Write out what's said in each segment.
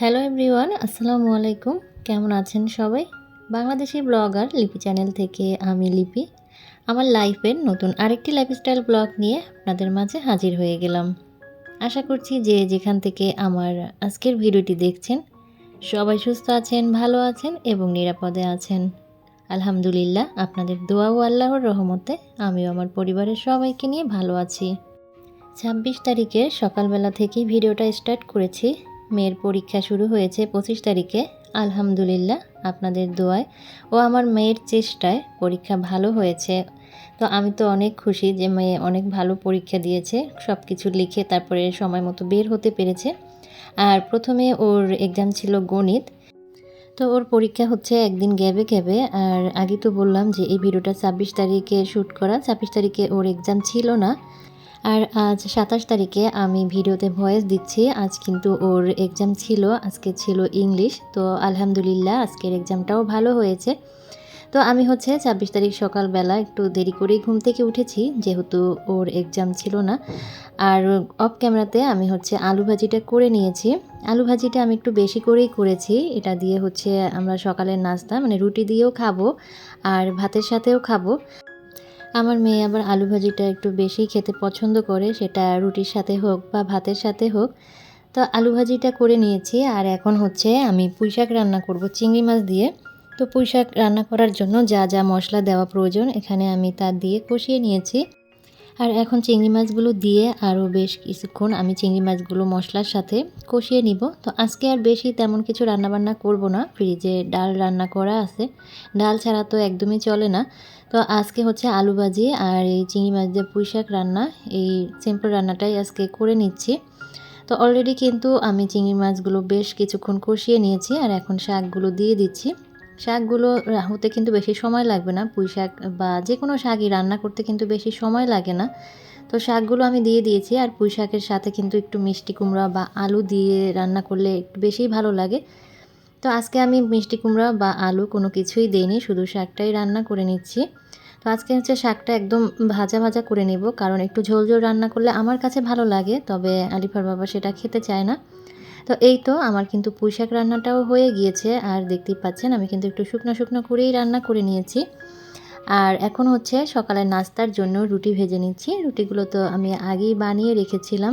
Hello everyone, আসসালামু আলাইকুম। কেমন আছেন সবাই? বাংলাদেশি ব্লগার লিপি চ্যানেল থেকে আমি লিপি। আমার লাইফের নতুন আরেকটি লাইফস্টাইল ব্লগ নিয়ে আপনাদের মাঝে হাজির হয়ে গেলাম। আশা করছি যে যেখান থেকে আমার আজকের ভিডিওটি দেখছেন, সবাই সুস্থ আছেন, ভালো আছেন এবং নিরাপদে আছেন। আলহামদুলিল্লাহ, আপনাদের দোয়া ও আল্লাহর রহমতে আমিও আমার পরিবারের সবাইকে নিয়ে ভালো আছি। ছাব্বিশ তারিখের সকালবেলা থেকেই ভিডিওটা স্টার্ট করেছি। মেয়ের পরীক্ষা শুরু হয়েছে পঁচিশ তারিখে। আলহামদুলিল্লাহ, আপনাদের দোয়ায়। ও আমার মেয়ের চেষ্টায় পরীক্ষা ভালো হয়েছে। তো আমি তো অনেক খুশি যে মেয়ে অনেক ভালো পরীক্ষা দিয়েছে সব কিছু লিখে তারপরে সময় মতো বের হতে পেরেছে। আর প্রথমে ওর এক্সাম ছিল গণিত। তো ওর পরীক্ষা হচ্ছে একদিন গ্যাবে গ্যাবে। আর আগে তো বললাম যে এই ভিডিওটা ছাব্বিশ তারিখে শ্যুট করা। ছাব্বিশ তারিখে ওর এক্সাম ছিল না। আর আজ সাতাশ তারিখে আমি ভিডিওতে ভয়েস দিচ্ছি। আজ কিন্তু ওর এক্সাম ছিল, আজকে ছিল ইংলিশ। তো আলহামদুলিল্লাহ, আজকের এক্সামটাও ভালো হয়েছে। তো আমি হচ্ছে ছাব্বিশ তারিখ সকালবেলা একটু দেরি করেই ঘুম থেকে উঠেছি, যেহেতু ওর এক্সাম ছিল না। আর অফ ক্যামেরাতে আমি হচ্ছে আলু ভাজিটা করে নিয়েছি। আলু ভাজিটা আমি একটু বেশি করেই করেছি। এটা দিয়ে হচ্ছে আমরা সকালের নাস্তা মানে রুটি দিয়েও খাব আর ভাতের সাথেও খাব। আমার মেয়ে আবার আলু ভাজিটা একটু বেশি খেতে পছন্দ করে, সেটা রুটির সাথে হোক বা ভাতের সাথে হোক। তো আলু ভাজিটা করে নিয়েছি, আর এখন হচ্ছে আমি পুঁইশাক রান্না করব চিংড়ি মাছ দিয়ে। তো পুঁইশাক রান্না করার জন্য যা যা মশলা দেওয়া প্রয়োজন, এখানে আমি তা দিয়ে কষিয়ে নিয়েছি। আর এখন চিংড়ি মাছগুলো দিয়ে আরও বেশ কিছুক্ষণ আমি চিংড়ি মাছগুলো মশলার সাথে কষিয়ে নিব। তো আজকে আর বেশি তেমন কিছু রান্নাবান্না করব না। ফ্রিজে ডাল রান্না করা আছে। ডাল ছাড়া তো একদমই চলে না। তো আজকে হচ্ছে আলু ভাজি আর এই চিংড়ি মাছ দিয়ে পুঁই শাক রান্না, এই সিম্পল রান্নাটাই আজকে করে নিচ্ছি। তো অলরেডি কিন্তু আমি চিংড়ি মাছগুলো বেশ কিছুক্ষণ কষিয়ে নিয়েছি আর এখন শাকগুলো দিয়ে দিচ্ছি। শাকগুলো হতে কিন্তু বেশি সময় লাগবে না। পুঁই শাক বা যে কোনো শাকই রান্না করতে কিন্তু বেশি সময় লাগে না। তো শাকগুলো আমি দিয়ে দিয়েছি আর পুঁই শাকের সাথে কিন্তু একটু মিষ্টি কুমড়া বা আলু দিয়ে রান্না করলে একটু বেশিই ভালো লাগে। তো আজকে আমি মিষ্টি কুমড়া বা আলু কোনো কিছুই দিইনি, শুধু শাকটাই রান্না করে নিচ্ছি। তো আজকে হচ্ছে শাকটা একদম ভাজা ভাজা করে নেব, কারণ একটু ঝোল ঝোল রান্না করলে আমার কাছে ভালো লাগে, তবে আলিফার বাবা সেটা খেতে চায় না। তো এই তো আমার কিন্তু পুঁইশাক রান্নাটাও হয়ে গিয়েছে। আর দেখতেই পাচ্ছেন, আমি কিন্তু একটু শুকনো শুকনো করেই রান্না করে নিয়েছি। আর এখন হচ্ছে সকালের নাস্তার জন্য রুটি ভেজে নিচ্ছি। রুটিগুলো তো আমি আগেই বানিয়ে রেখেছিলাম।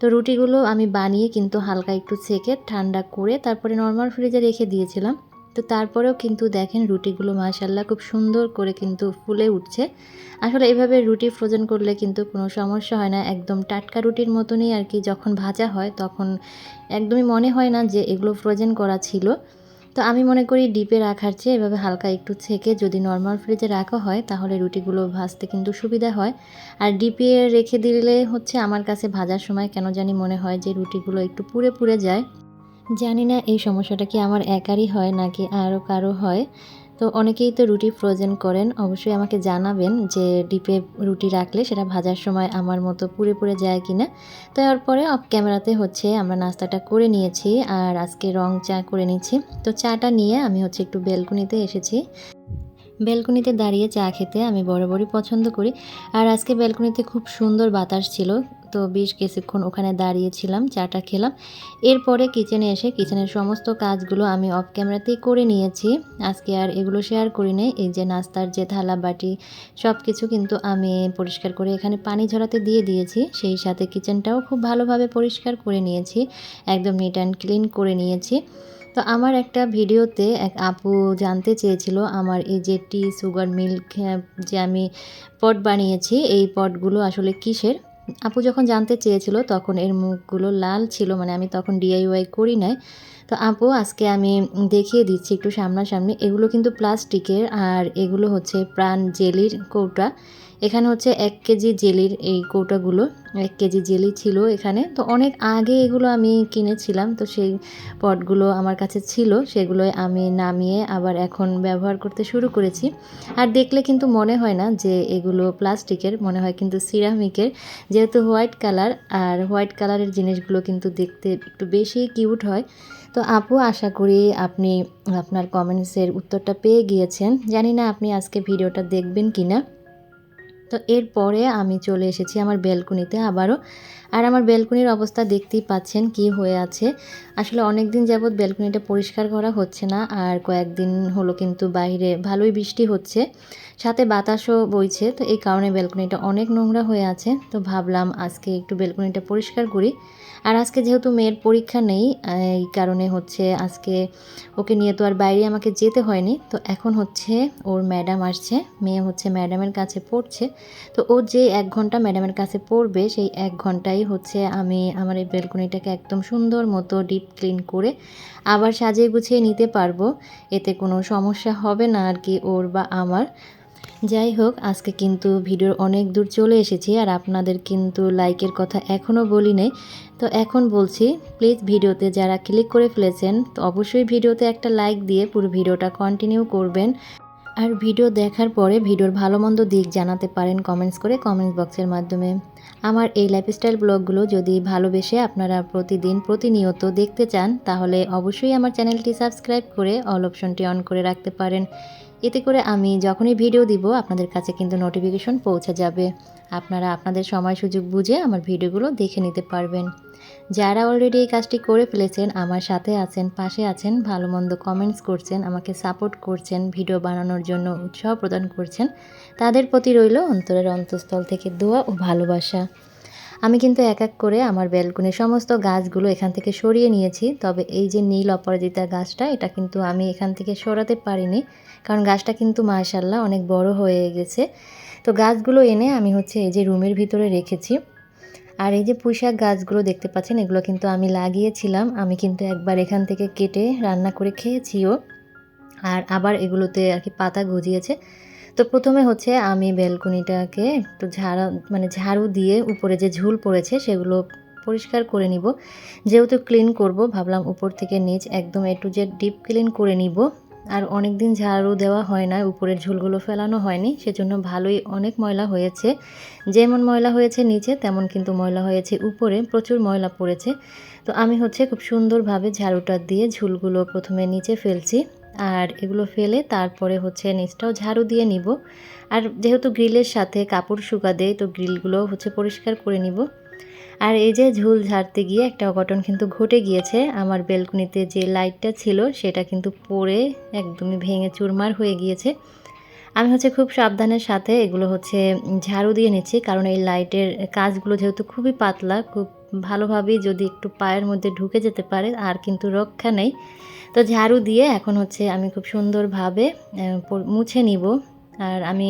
তো রুটিগুলো আমি বানিয়ে কিন্তু হালকা একটু সেকে ঠান্ডা করে তারপরে নর্মাল ফ্রিজে রেখে দিয়েছিলাম। তো তারপরেও কিন্তু দেখেন রুটিগুলো মাশাল্লাহ খুব সুন্দর করে কিন্তু ফুলে উঠছে। আসলে এভাবে রুটি ফ্রোজেন করলে কিন্তু কোনো সমস্যা হয় না, একদম টাটকা রুটির মতনই আর কি যখন ভাজা হয় তখন একদমই মনে হয় না যে এগুলো ফ্রোজেন করা ছিল। তো আমি মনে করি ডিপে রাখার চেয়ে এভাবে হালকা একটু থেকে যদি নর্মাল ফ্রিজে রাখা হয় তাহলে রুটিগুলো ভাজতে কিন্তু সুবিধা হয়। আর ডিপে রেখে দিলে হচ্ছে আমার কাছে ভাজার সময় কেন জানি মনে হয় যে রুটিগুলো একটু পুড়ে পুড়ে যায়। জানি না এই সমস্যাটা কি আমার একারই হয় নাকি আরও কারও হয়। তো অনেকেই তো রুটি ফ্রোজেন করেন, অবশ্যই আমাকে জানাবেন যে ডিপে রুটি রাখলে সেটা ভাজার সময় আমার মতো পুড়ে পুড়ে যায় কি না তো এরপরে অফ ক্যামেরাতে হচ্ছে আমরা নাস্তাটা করে নিয়েছি আর আজকে রং চা করে নিচ্ছি। তো চাটা নিয়ে আমি হচ্ছে একটু বেলকুনিতে এসেছি। বেলকুনিতে দাঁড়িয়ে চা খেতে আমি বরাবরই পছন্দ করি। আর আজকে ব্যালকনিতে খুব সুন্দর বাতাস ছিল, তো বেশ কিছুক্ষণ ওখানে দাঁড়িয়েছিলাম, চাটা খেলাম। এরপরে কিচেনে এসে কিচেনের সমস্ত কাজগুলো আমি অফ ক্যামেরাতেই করে নিয়েছি। আজকে আর এগুলো শেয়ার করি নেই, এই যে নাস্তার যে থালা, বাটি সব কিছু কিন্তু আমি পরিষ্কার করে এখানে পানি ঝরাতে দিয়ে দিয়েছি। সেই সাথে কিচেনটাও খুব ভালোভাবে পরিষ্কার করে নিয়েছি, একদম নিট অ্যান্ড ক্লিন করে নিয়েছি। তো আমার একটা ভিডিওতে এক আপু জানতে চেয়েছিল আমার এই যে টি সুগার মিল্ক যে আমি পট বানিয়েছি, এই পটগুলো আসলে কিসের? আপু যখন জানতে চেয়েছিল তখন এর মুখগুলো লাল ছিল মানে আমি তখন ডিআইওয়াই করি নাই। তো আপু আজকে আমি দেখিয়ে দিচ্ছি একটু সামনাসামনি। এগুলো কিন্তু প্লাস্টিকের আর এগুলো হচ্ছে প্রাণ জেলির কৌটা। এখানে হচ্ছে এক কেজি জেলির এই কৌটাগুলো, এক কেজি জেলি ছিল এখানে। তো অনেক আগে এগুলো আমি কিনেছিলাম, তো সেই পটগুলো আমার কাছে ছিল সেগুলো আমি নামিয়ে আবার এখন ব্যবহার করতে শুরু করেছি। আর দেখলে কিন্তু মনে হয় না যে এগুলো প্লাস্টিকের, মনে হয় কিন্তু সিরামিকের। যেহেতু হোয়াইট কালার, আর হোয়াইট কালারের জিনিসগুলো কিন্তু দেখতে একটু বেশি কিউট হয়। তো আপু, আশা করি আপনি আপনার কমেন্টসের উত্তরটা পেয়ে গিয়েছেন। জানি না আপনি আজকে ভিডিওটা দেখবেন কি না তো এরপরে আমি চলে এসেছি আমার ব্যালকনিতে আবারও। আর আমার ব্যালকনির অবস্থা দেখতেই পাচ্ছেন কি হয়ে আছে। আসলে অনেক দিন যাবৎ ব্যালকনিটা পরিষ্কার করা হচ্ছে না, আর কয়েকদিন হলো কিন্তু বাইরে ভালোই বৃষ্টি হচ্ছে। সাথে বাতাসও বইছে, তো এই কারণে ব্যালকনিটা অনেক নোংরা হয়ে আছে। তো ভাবলাম আজকে একটু ব্যালকনিটা পরিষ্কার করি। আর আজকে যেহেতু মেয়ের পরীক্ষা নেই, এই কারণে হচ্ছে আজকে ওকে নিয়ে তো আর বাইরে আমাকে যেতে হয়নি। তো এখন হচ্ছে ওর ম্যাডাম আসছে, মেয়ে হচ্ছে ম্যাডামের কাছে পড়ছে। তো ও যে এক ঘণ্টা ম্যাডামের কাছে পড়বে, সেই এক ঘন্টাই হচ্ছে আমি আমার এই বেলকনিটাকে একদম সুন্দর মতো ডিপ ক্লিন করে আবার সাজিয়ে গুছিয়ে নিতে পারব। এতে কোনো সমস্যা হবে না আর কি, ওর বা আমার। যাই হোক, আজকে কিন্তু ভিডিওর অনেক দূর চলে এসেছি আর আপনাদের কিন্তু লাইকের কথা এখনও বলি নেই তো এখন বলছি প্লিজ ভিডিওতে যারা ক্লিক করে ফেলেছেন, তো অবশ্যই ভিডিওতে একটা লাইক দিয়ে পুরো ভিডিওটা কন্টিনিউ করবেন। আর ভিডিও দেখার পরে ভিডিওর ভালো মন্দ দিক জানাতে পারেন কমেন্টস করে কমেন্টস বক্সের মাধ্যমে। আমার এই লাইফস্টাইল ব্লগগুলো যদি ভালোবেসে আপনারা প্রতিদিন প্রতিনিয়ত দেখতে চান, তাহলে অবশ্যই আমার চ্যানেলটি সাবস্ক্রাইব করে অল অপশনটি অন করে রাখতে পারেন। এতে করে আমি যখনই ভিডিও দিব, আপনাদের কাছে কিন্তু নোটিফিকেশন পৌঁছে যাবে। আপনারা আপনাদের সময় সুযোগ বুঝে আমার ভিডিওগুলো দেখে নিতে পারবেন। যারা অলরেডি এই কাজটি করে ফেলেছেন, আমার সাথে আছেন, পাশে আছেন, ভালো মন্দ কমেন্টস করছেন, আমাকে সাপোর্ট করছেন ভিডিও বানানোর জন্য উৎসাহ প্রদান করছেন, তাদের প্রতি রইল অন্তরের অন্তঃস্থল থেকে দোয়া ও ভালোবাসা। আমি কিন্তু এক এক করে আমার ব্যালকনির সমস্ত গাছগুলো এখান থেকে সরিয়ে নিয়েছি। তবে এই যে নীল অপরাজিতা গাছটা, এটা কিন্তু আমি এখান থেকে সরাতে পারিনি। কারণ গাছটা কিন্তু মাশাল্লাহ অনেক বড় হয়ে গেছে। তো গাছগুলো এনে আমি হচ্ছে এই যে রুমের ভিতরে রেখেছি। আর এই যে পুঁইশাক গাছগুলো দেখতে পাচ্ছেন, এগুলো কিন্তু আমি লাগিয়েছিলাম। আমি কিন্তু একবার এখান থেকে কেটে রান্না করে খেয়েছিও। আর আবার এগুলোতে আর কি পাতা গজিয়েছে। তো প্রথমে হচ্ছে আমি ব্যালকনিটাকে একটু ঝাড়া মানে ঝাড়ু দিয়ে উপরে যে ঝুল পড়েছে সেগুলো পরিষ্কার করে নিব। যেহেতু ক্লিন করব, ভাবলাম উপর থেকে নিচ একদম একটু যে ডিপ ক্লিন করে নিব। আর অনেক দিন ঝাড়ু দেওয়া হয় না, উপরের ঝুলগুলো ফেলানো হয়নি, সেজন্য ভালোই অনেক ময়লা হয়েছে। যেমন ময়লা হয়েছে নিচে, তেমন কিন্তু ময়লা হয়েছে উপরে, প্রচুর ময়লা পড়েছে। তো আমি হচ্ছে খুব সুন্দরভাবে ঝাড়ুটা দিয়ে ঝুলগুলো প্রথমে নিচে ফেলছি। আর এগুলো ফেলে তারপরে হচ্ছে নিচটাও ঝাড়ু দিয়ে নিব। আর যেহেতু গ্রিলের সাথে কাপড় শুকা দেয় তো গ্রিলগুলো হচ্ছে পরিষ্কার করে নিব। আর এই যে ঝুল ঝাড়তে গিয়ে একটা অঘটন কিন্তু ঘটে গিয়েছে। আমার বেলকুনিতে যে লাইটটা ছিল, সেটা কিন্তু পড়ে একদমই ভেঙে চুরমার হয়ে গিয়েছে। আমি হচ্ছে খুব সাবধানের সাথে এগুলো হচ্ছে ঝাড়ু দিয়ে নিচ্ছি, কারণ এই লাইটের কাজগুলো যেহেতু খুবই পাতলা, খুব ভালোভাবেই যদি একটু পায়ের মধ্যে ঢুকে যেতে পারে, আর কিন্তু রক্ষা নেই। তো ঝাড়ু দিয়ে এখন হচ্ছে আমি খুব সুন্দরভাবে মুছে নিব। আর আমি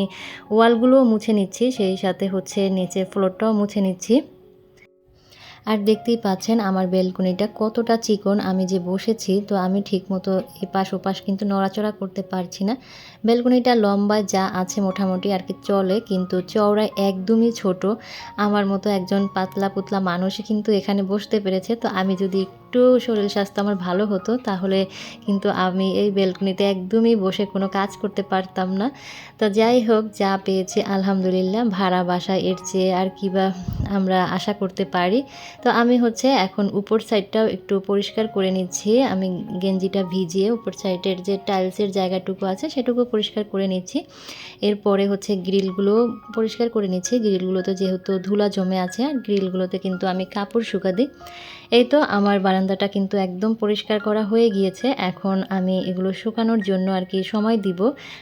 ওয়ালগুলোও মুছে নিচ্ছি, সেই সাথে হচ্ছে নিচে ফ্লোরটাও মুছে নিচ্ছি। আর দেখতেই পাচ্ছেন আমার বেলকনিটা কতটা চিকন, আমি যে বসেছি তো আমি ঠিকমতো এপাশ ওপাশ কিন্তু নড়াচড়া করতে পারছি না। বেলকনিটা লম্বা যা আছে মোটামুটি আর কি চলে, কিন্তু চওড়ায় একদমই ছোট। আমার মতো একজন পাতলা পুতলা মানুষই কিন্তু এখানে বসতে পেরেছে, তো আমি যদি একটু শরীর স্বাস্থ্য আমার ভালো হতো, তাহলে কিন্তু আমি এই বেলকনিতে একদমই বসে কোনো কাজ করতে পারতাম না। তো যাই হোক, যা পেয়েছি আলহামদুলিল্লাহ, ভাড়া বাসা এর চেয়ে আর কি বা আমরা আশা করতে পারি। তো আমি হচ্ছে এখন উপর সাইডটাও একটু পরিষ্কার করে নিচ্ছি, আমি গেঞ্জিটা ভিজিয়ে উপর সাইডের যে টাইলসের জায়গাটুকু আছে সেটুকু পরিষ্কার করে নিচ্ছি। এরপরে হচ্ছে গ্রিলগুলো পরিষ্কার করে নিচ্ছি গ্রিলগুলোতে যেহেতু ধুলা জমে আছে, আর গ্রিলগুলোতে কিন্তু আমি কাপড় শুকা দিই। এই তো আমার বারান্দাটা কিন্তু একদম পরিষ্কার করা হয়ে গিয়েছে। এখন আমি এগুলো শুকানোর জন্য আর কি সময় দিব।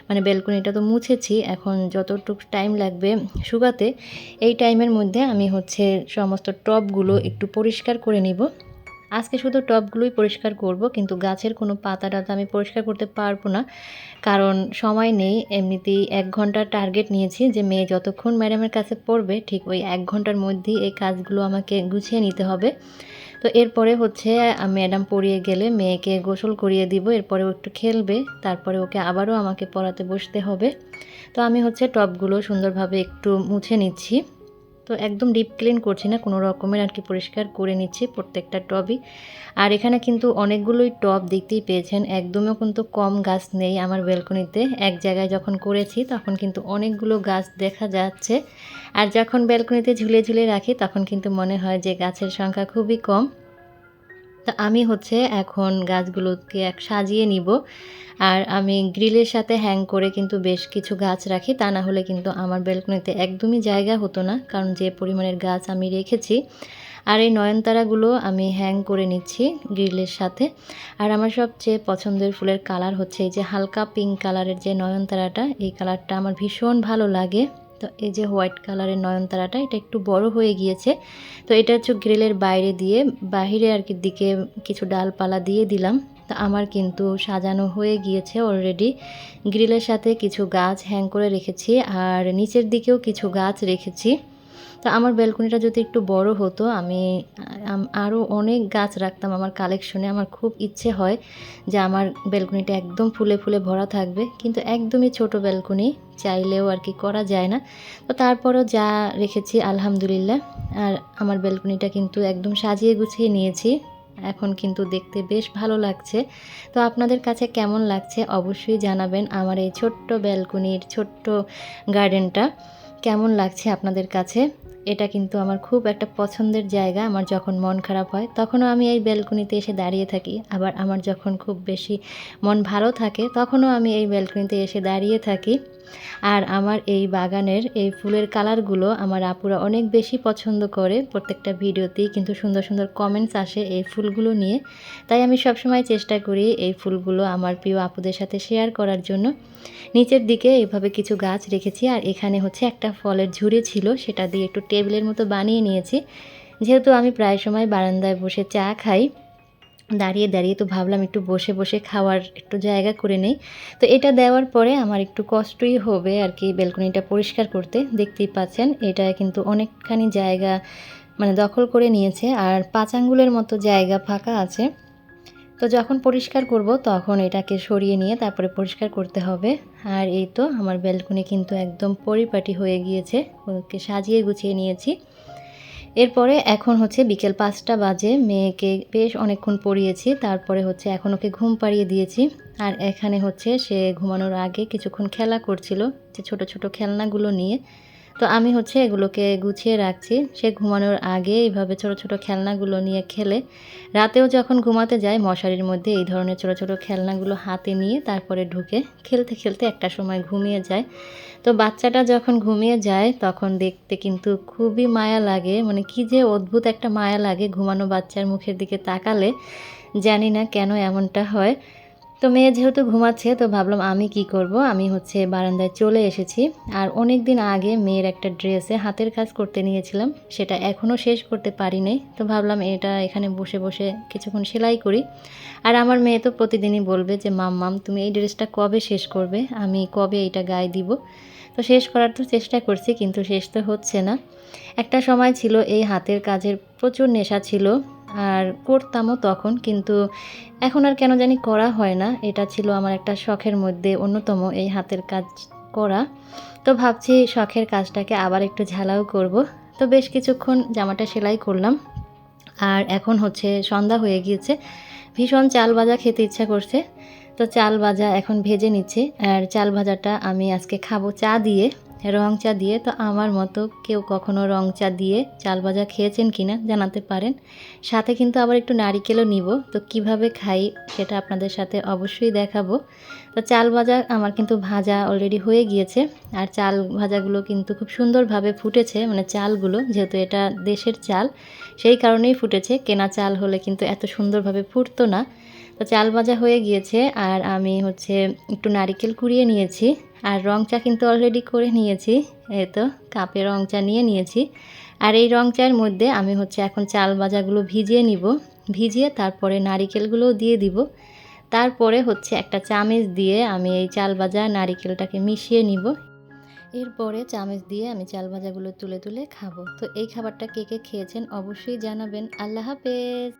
মানে বেলকনিটা তো মুছেছি। এখন যতটুকু টাইম লাগবে শুকাতে, এই টাইমের মধ্যে আমি হচ্ছে সমস্ত টবগুলো একটু পরিষ্কার করে নিব। আজকে শুধু টবগুলোই পরিষ্কার করব, কিন্তু গাছের কোনো পাতা টাতা আমি পরিষ্কার করতে পারব না। কারণ সময় নেই, এমনিতেই এক ঘণ্টার টার্গেট নিয়েছি যে মেয়ে যতক্ষণ ম্যাডামের কাছে পড়বে, ঠিক ওই এক ঘণ্টার মধ্যেই এই কাজগুলো আমাকে গুছিয়ে নিতে হবে। তো এরপরে হচ্ছে ম্যাডাম পড়িয়ে গেলে মেয়েকে গোসল করিয়ে দিব, এরপরে ও একটু খেলবে, তারপরে ওকে আবারও আমাকে পড়াতে বসতে হবে। তো আমি হচ্ছে টপগুলো সুন্দরভাবে একটু মুছে নিচ্ছি। তো একদম ডিপ ক্লিন করছি না, কোনো রকমের আর কি পরিষ্কার করে নিচ্ছি প্রত্যেকটা টবই। আর এখানে কিন্তু অনেকগুলোই টব দেখতেই পেয়েছেন, একদমও কিন্তু কম গাছ নেই আমার ব্যালকনিতে এক জায়গায় যখন করেছি তখন কিন্তু অনেকগুলো গাছ দেখা যাচ্ছে। আর যখন ব্যালকনিতে ঝুলে ঝুলে রাখি তখন কিন্তু মনে হয় যে গাছের সংখ্যা খুবই কম। তো আমি হচ্ছে এখন গাছগুলোকে এক সাজিয়ে নিব। আর আমি গ্রিলের সাথে হ্যাং করে কিন্তু বেশ কিছু গাছ রাখি। তা না হলে কিন্তু আমার বেলকনিতে একদমই জায়গা হতো না, কারণ যে পরিমাণের গাছ আমি রেখেছি। আর এই নয়নতারাগুলো আমি হ্যাং করে নিচ্ছি গ্রিলের সাথে। আর আমার সবচেয়ে পছন্দের ফুলের কালার হচ্ছে এই যে হালকা পিঙ্ক কালারের যে নয়নতারাটা, এই কালারটা আমার ভীষণ ভালো লাগে। তো এই যে হোয়াইট কালারের নয়নতারাটা, এটা একটু বড় হয়ে গিয়েছে। তো এটা হচ্ছে গ্রিলের বাইরে দিয়ে বাহিরে আর কি দিকে কিছু ডালপালা দিয়ে দিলাম। তো আমার কিন্তু সাজানো হয়ে গিয়েছে অলরেডি গ্রিলের সাথে কিছু গাছ হ্যাং করে রেখেছি আর নিচের দিকেও কিছু গাছ রেখেছি। তো আমার ব্যালকনিটা যদি একটু বড় হতো, আমি আরও অনেক গাছ রাখতাম আমার কালেকশনে। আমার খুব ইচ্ছে হয় যে আমার ব্যালকনিটা একদম ফুলে ফুলে ভরা থাকবে, কিন্তু একদমই ছোট ব্যালকনি চাইলেও আর কি করা যায় না। তো তারপরও যা রেখেছি, আলহামদুলিল্লাহ। আর আমার ব্যালকনিটা কিন্তু একদম সাজিয়ে গুছিয়ে নিয়েছি। এখন কিন্তু দেখতে বেশ ভালো লাগছে। তো আপনাদের কাছে কেমন লাগছে অবশ্যই জানাবেন আমার এই ছোট্ট ব্যালকনির ছোট্ট গার্ডেনটা। কেমন লাগছে আপনাদের কাছে? এটা কিন্তু আমার খুব একটা পছন্দের জায়গা। আমার যখন মন খারাপ হয়, তখনও আমি এই ব্যালকনিতে এসে দাঁড়িয়ে থাকি। আবার আমার যখন খুব বেশি মন ভালো থাকে, তখনও আমি এই ব্যালকনিতে এসে দাঁড়িয়ে থাকি। আর আমার এই বাগানের এই ফুলের কালারগুলো আমার আপুরা অনেক বেশি পছন্দ করে। প্রত্যেকটা ভিডিওতেই কিন্তু সুন্দর সুন্দর কমেন্টস আসে এই ফুলগুলো নিয়ে। তাই আমি সবসময় চেষ্টা করি এই ফুলগুলো আমার প্রিয় আপুদের সাথে শেয়ার করার জন্য। নিচের দিকে এইভাবে কিছু গাছ রেখেছি আর এখানে হচ্ছে একটা ফলের ঝুড়ি ছিল, সেটা দিয়ে একটু টেবিলের মতো বানিয়ে নিয়েছি। যেহেতু আমি প্রায় সময় বারান্দায় বসে চা খাই দাঁড়িয়ে দাঁড়িয়ে তো ভাবলাম একটু বসে বসে খাওয়ার একটু জায়গা করে নেই। তো এটা দেওয়ার পরে আমার একটু কষ্টই হবে আর কি বেলকনিটা পরিষ্কার করতে। দেখতেই পাচ্ছেন, এটা কিন্তু অনেকখানি জায়গা মানে দখল করে নিয়েছে আর পাঁচ আঙ্গুলের মতো জায়গা ফাঁকা আছে। তো যখন পরিষ্কার করব তখন এটাকে সরিয়ে নিয়ে তারপরে পরিষ্কার করতে হবে। আর এই তো আমার ব্যালকনি কিন্তু একদম পরিপাটি হয়ে গিয়েছে, ওকে সাজিয়ে গুছিয়ে নিয়েছি। এরপরে এখন হচ্ছে বিকেল পাঁচটা বাজে, মেয়েকে বেশ অনেকক্ষণ পড়িয়েছি, তারপরে হচ্ছে এখন ওকে ঘুম পাড়িয়ে দিয়েছি। আর এখানে হচ্ছে সে ঘুমানোর আগে কিছুক্ষণ খেলা করছিল, যে ছোট ছোট খেলনাগুলো নিয়ে। তো আমি হচ্ছে এগুলোকে গুছিয়ে রাখছি। সে ঘুমানোর আগে এইভাবে ছোট ছোট খেলনাগুলো নিয়ে খেলে। রাতেও যখন ঘুমাতে যায়, মশারির মধ্যে এই ধরনের ছোট ছোট খেলনাগুলো হাতে নিয়ে তারপরে ঢুকে খেলতে খেলতে একটা সময় ঘুমিয়ে যায়। তো বাচ্চাটা যখন ঘুমিয়ে যায়, তখন দেখতে কিন্তু খুবই মায়া লাগে। মানে কি যে অদ্ভুত একটা মায়া লাগে ঘুমানো বাচ্চার মুখের দিকে তাকালে। জানি না কেন এমনটা হয়। তো মেয়ে যেহেতু ঘুমাচ্ছে, তো ভাবলাম আমি কি করব? আমি হচ্ছে বারান্দায় চলে এসেছি। আর অনেক দিন আগে মেয়ের একটা ড্রেসে হাতের কাজ করতে নিয়েছিলাম, সেটা এখনও শেষ করতে পারি নাই। তো ভাবলাম এটা এখানে বসে বসে কিছুক্ষণ সেলাই করি। আর আমার মেয়ে তো প্রতিদিনই বলবে যে, মাম মাম, তুমি এই ড্রেসটা কবে শেষ করবে? আমি কবে এটা গায়ে দিব? তো শেষ করার তো চেষ্টা করছি, কিন্তু শেষ তো হচ্ছে না। একটা সময় ছিল এই হাতের কাজের প্রচুর নেশা ছিল। আর করতামও তখন, কিন্তু এখন আর কেন জানি করা হয় না। এটা ছিল আমার একটা শখের মধ্যে অন্যতম এই হাতের কাজ করা। তো ভাবছি শখের কাজটাকে আবার একটু ঝালাও করব। তো বেশ কিছুক্ষণ জামাটা সেলাই করলাম। আর এখন হচ্ছে সন্ধ্যা হয়ে গিয়েছে। ভীষণ চাল ভাজা খেতে ইচ্ছা করছে। তো চাল ভাজা এখন ভেজে নিচ্ছে। আর চাল ভাজাটা আমি আজকে খাব চা দিয়ে। রং চা দিয়ে, তো আমার মতো কেউ কখনো রং চা দিয়ে চাল ভাজা খেয়েছেন কিনা জানাতে পারেন। সাথে কিন্তু আবার একটু নারিকেলও নিব, তো কীভাবে খাই সেটা আপনাদের সাথে অবশ্যই দেখাবো। তো চাল ভাজা আমার কিন্তু ভাজা অলরেডি হয়ে গিয়েছে, আর চাল ভাজাগুলো কিন্তু খুব সুন্দরভাবে ফুটেছে মানে চালগুলো, যেহেতু এটা দেশের চাল, সেই কারণেই ফুটেছে। কেনা চাল হলে কিন্তু এত সুন্দরভাবে ফুটতো না। তো চাল ভাজা হয়ে গিয়েছে আর আমি হচ্ছে একটু নারিকেল কুড়িয়ে নিয়েছি আর রং চা কিন্তু অলরেডি করে নিয়েছি, এই তো কাপে রং চা নিয়ে নিয়েছি। আর এই রং চায়ের মধ্যে আমি হচ্ছে এখন চাল ভাজাগুলো ভিজিয়ে নিব, ভিজিয়ে তারপরে নারিকেলগুলোও দিয়ে দিব। তারপরে হচ্ছে একটা চামচ দিয়ে আমি এই চাল ভাজা নারিকেলটাকে মিশিয়ে নিব। এরপরে চামচ দিয়ে আমি চাল ভাজাগুলো তুলে তুলে খাব। তো এই খাবারটা কে কে খেয়েছেন অবশ্যই জানাবেন। আল্লাহ হাফেজ।